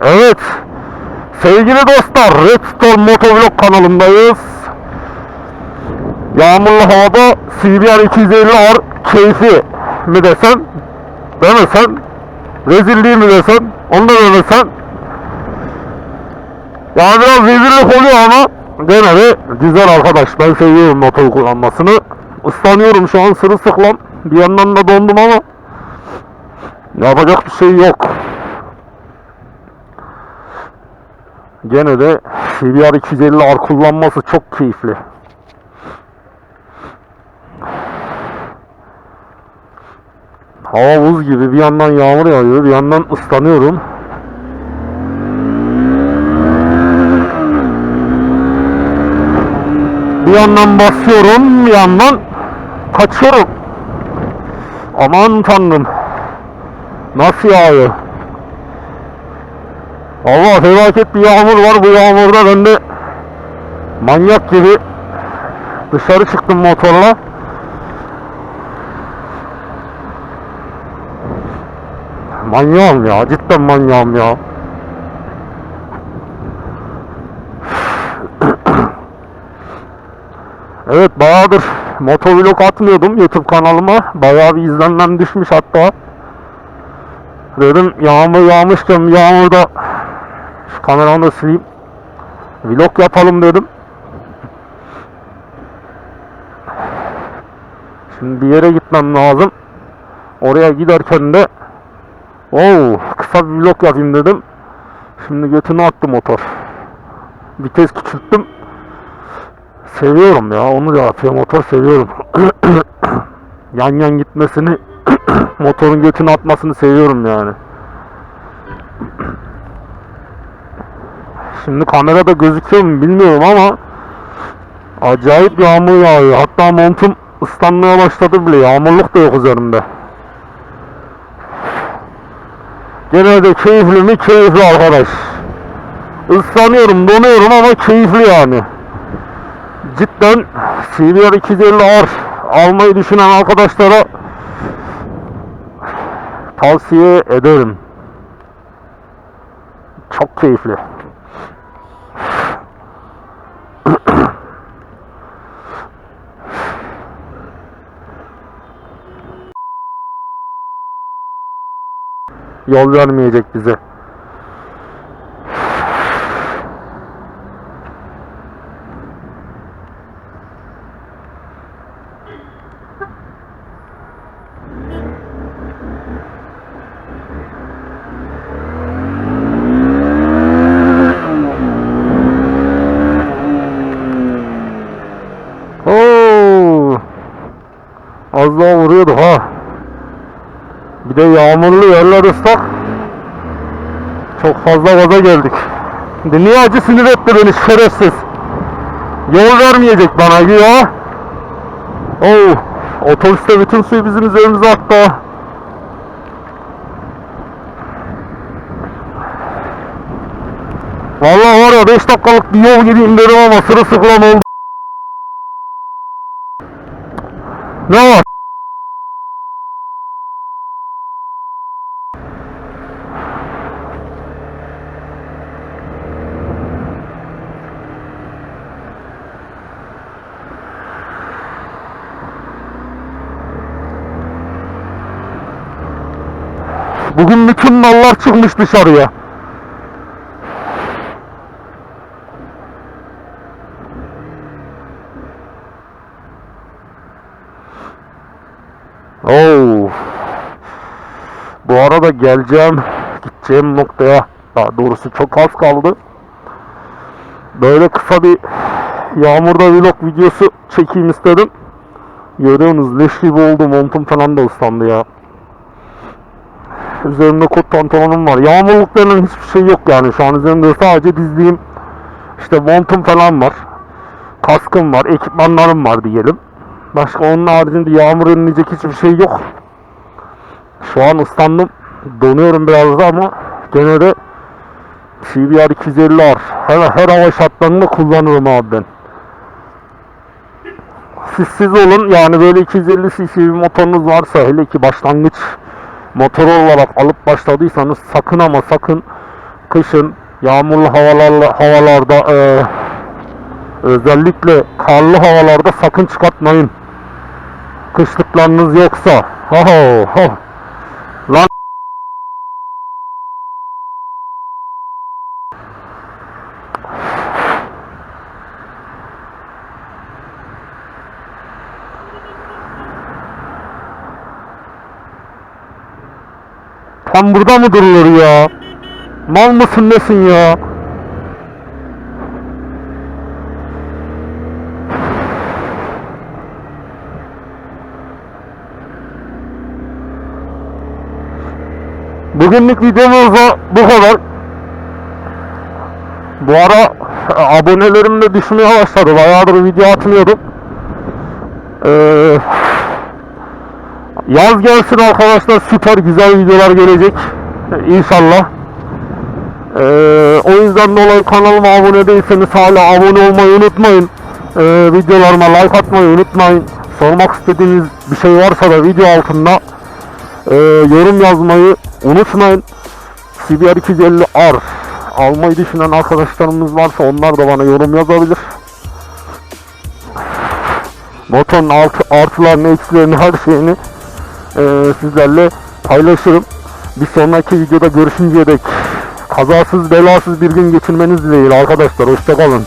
Evet. Sevgili dostlar, Redstone Motovlog kanalındayız. Yağmurlu havada CBR 250R keyfi mi desem, demesem, rezilliği mi desem, onu da demesem. Yani biraz rezillik oluyor ama gene de güzel arkadaş. Ben seviyorum motor kullanmasını. Islanıyorum şu an sırılsıklam. Bir yandan da dondum ama yapacak bir şey yok. Gene de CBR 250R kullanması çok keyifli. Hava buz gibi bir yandan yağmur yağıyor bir yandan ıslanıyorum. Bir yandan basıyorum bir yandan kaçıyorum. Aman tanrım. Nasıl yağıyor? Allah felaket bir yağmur var. Bu yağmurda ben de manyak gibi dışarı çıktım motorla. Manyağım ya. Cidden manyağım ya. Evet bayağıdır motovlog atmıyordum YouTube kanalıma. Bayağı bir izlenmem düşmüş hatta. Dedim yağmur yağmışken yağmurda şu kameramı da sileyim. Vlog yapalım dedim. Şimdi bir yere gitmem lazım. Oraya giderken de Oo, kısa bir vlog yapayım dedim. Şimdi götünü attı motor. Vites küçülttüm. Seviyorum ya onu da yapıyor motor seviyorum. yan yan gitmesini motorun götünü atmasını seviyorum yani. Şimdi kamerada gözüküyor mu bilmiyorum ama acayip yağmur yağıyor. Hatta montum ıslanmaya başladı bile. Yağmurluk da yok üzerimde. Gene de keyifli mi? Keyifli arkadaş. Islanıyorum, donuyorum ama keyifli yani. Cidden CBR 250R almayı düşünen arkadaşlara tavsiye ederim. Çok keyifli. Yol vermeyecek bize. Az daha vuruyordu ha. Bir de yağmurlu yerler ıslak. Çok fazla gaza geldik. Niye acı sinir etti beni şerefsiz. Yol vermeyecek bana ya. Oo. Otobüste bütün suyu bizim üzerimize attı. Vallahi var ya 5 dakikalık bir yol gideyim dedim ama sırılsıklam oldu. Ne var? Bugün bütün mallar çıkmış dışarıya. Oo. Bu arada geleceğim, gideceğim noktaya daha doğrusu çok az kaldı. Böyle kısa bir yağmurda vlog videosu çekeyim istedim. Görüyorsunuz leş gibi oldu montum falan da ıslandı ya. Üzerimde kot pantolonum var. Yağmurluk denen hiçbir şey yok yani şu an üzerimde sadece dizliğim işte montum falan var. Kaskım var, ekipmanlarım var diyelim. Başka onun haricinde yağmur önleyecek hiçbir şey yok. Şu an ıslandım. Donuyorum biraz da ama gene de CBR 250R her, her hava şartlarında kullanırım abi ben. Siz olun yani böyle 250 cc bir motorunuz varsa hele ki başlangıç motoru olarak alıp başladıysanız sakın ama sakın kışın yağmurlu havalarla havalarda eee, özellikle karlı havalarda sakın çıkartmayın. Kışlıklarınız yoksa. Ho ho ho. Lan Tam burada mı durulur ya? Mal mısın nesin ya? Bugünlük videomuz bu kadar. Bu ara e, abonelerim de düşmeye başladı. Bayağıdır video atmıyordum. Ee, yaz gelsin arkadaşlar süper güzel videolar gelecek. İnşallah. Ee, o yüzden dolayı kanalıma abone değilseniz hala abone olmayı unutmayın. Ee, videolarıma like atmayı unutmayın. Sormak istediğiniz bir şey varsa da video altında ee, yorum yazmayı unutmayın. CBR 250R almayı düşünen arkadaşlarımız varsa onlar da bana yorum yazabilir. Motorun artı, artılarını, eksilerini, her şeyini ee, sizlerle paylaşırım. Bir sonraki videoda görüşünceye dek kazasız belasız bir gün geçirmeniz dileğiyle arkadaşlar. Hoşçakalın.